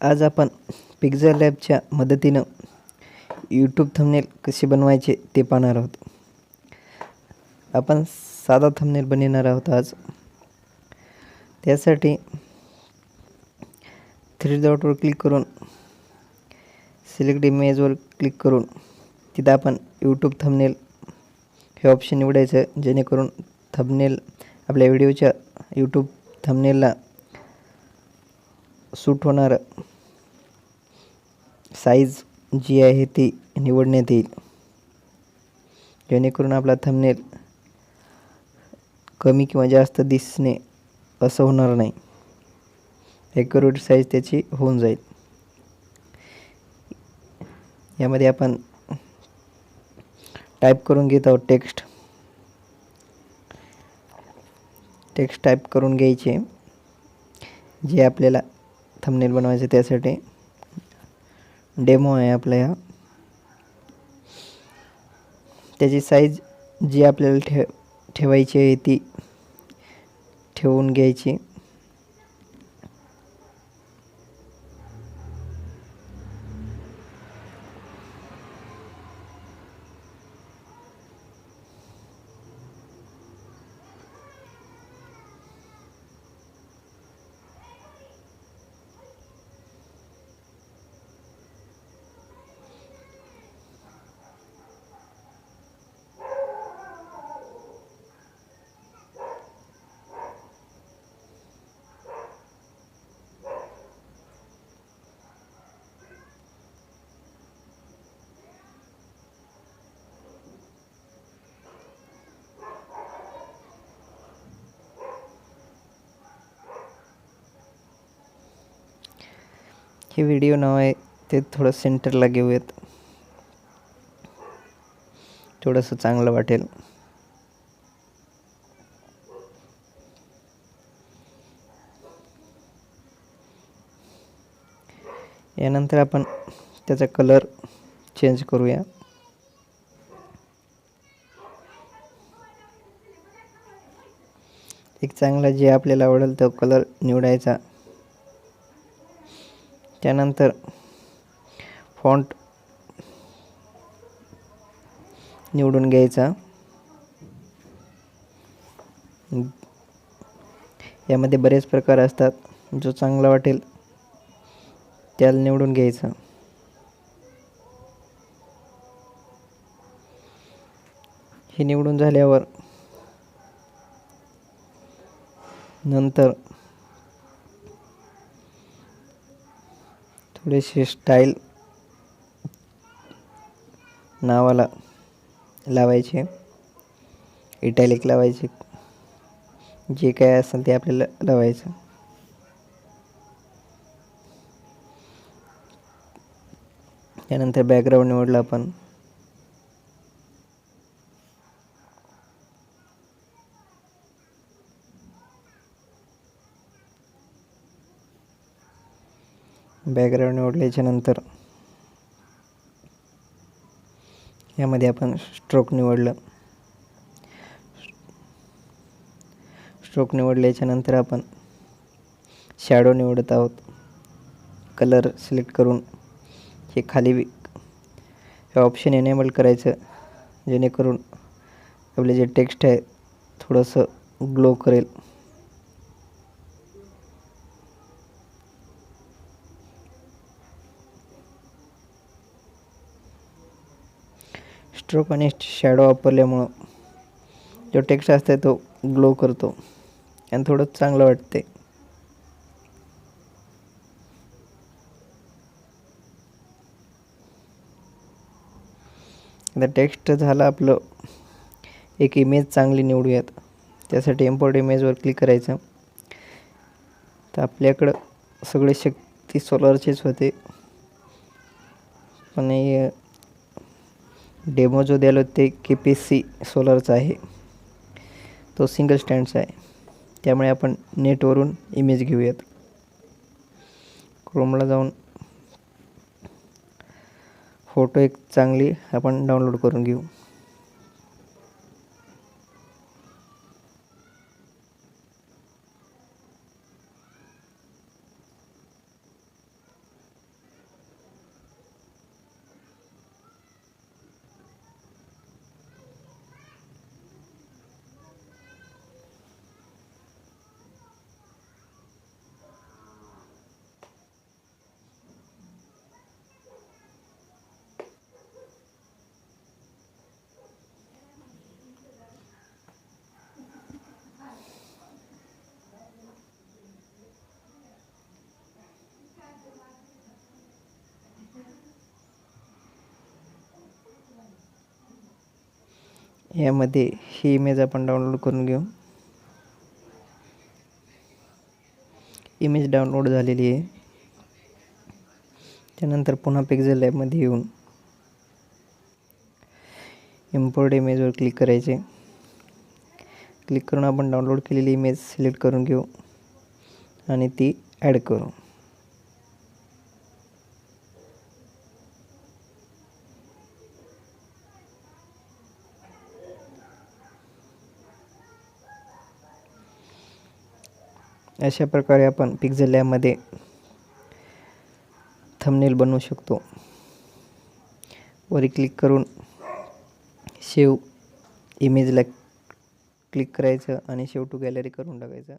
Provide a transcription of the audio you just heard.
आज आपण पिक्झर लॅबच्या मदतीनं यूट्यूब थंबनेल कसे बनवायचे ते पाहणार आहोत. आपण साधा थंबनेल बनवणार आहोत आज. त्यासाठी थ्री डॉटवर क्लिक करून सिलेक्ट इमेजवर क्लिक करून तिथं आपण यूट्यूब थंबनेल हे ऑप्शन निवडायचं जेणेकरून थंबनेल आपल्या व्हिडिओच्या यूट्यूब थंबनेलला सूट होणारं. साईज जी आहे ती निवडण्यात येईल. जेणेकरून आपला थंबनेल कमी किंवा जास्त दिसणे असं होणार नाही. ॲक्युरेट साईज त्याची होऊन जाईल. यामध्ये आपण टाईप करून घेत आहोत टेक्स्ट टेक्स्ट टाईप करून घ्यायचे. जे आपल्याला थंबनेल बनवायचे त्यासाठी डेमो आहे आपला ह्या त्याची साईज जी आपल्याला ठे ठेवायची आहे ती ठेवून घ्यायची. हे व्हिडिओ नाव आहे ते थोडं सेंटरला घेऊयात. थोडंसं चांगलं वाटेल. यानंतर आपण त्याचा कलर चेंज करूया. एक चांगला जे आपल्याला आवडेल तो कलर निवडायचा. त्यानंतर फॉन्ट निवडून घ्यायचा. यामध्ये बरेच प्रकार असतात. जो चांगला वाटेल त्याला निवडून घ्यायचा. हे निवडून झाल्यावर नंतर थोडेसे स्टाईल नावाला लावायचे. इटॅलिक लावायचे. जे काय असेल ते आपल्याला लावायचं. त्यानंतर बॅकग्राऊंड निवडला आपण. बॅकग्राऊंड निवडल्याच्यानंतर यामध्ये आपण स्ट्रोक निवडलं. स्ट्रोक निवडल्याच्यानंतर आपण शॅडो निवडत आहोत. कलर सिलेक्ट करून हे खाली हे ऑप्शन एनेबल करायचं जेणेकरून आपले जे टेक्स्ट आहे थोडंसं ग्लो करेल. स्ट्रोक आणि शॅडो वापरल्यामुळं जो टेक्स्ट असतो तो ग्लो करतो. आणि थोडं चांगलं वाटते आता टेक्स्ट झालं आपलं एक इमेज चांगली निवडूयात. त्यासाठी इम्पोर्ट इमेजवर क्लिक करायचं. तर आपल्याकडं सगळे शक्ती सोलरचेच होते. पण डेमो जो द्यालो ते के पी सी सोलरचा आहे. तो सिंगल स्टँडचा आहे. त्यामुळे आपण नेटवरून इमेज घेऊयात. क्रोमला जाऊन फोटो एक चांगली आपण डाउनलोड करून घेऊ. यामध्ये ही इमेज आपण डाउनलोड करून घेऊ. इमेज डाउनलोड झालेली आहे. त्यानंतर पुन्हा पिक्झल ॲपमध्ये येऊन इम्पोर्ट इमेजवर क्लिक करायचे. क्लिक करून आपण डाउनलोड केलेली इमेज सिलेक्ट करून घेऊ आणि ती ॲड करू. अशा प्रकारे आपण पिक्झल लॅबमध्ये थंबनेल बनवू शकतो. वरी क्लिक करून शेव इमेजला क्लिक करायचं आणि शेव टू गॅलरी करून टाकायचं.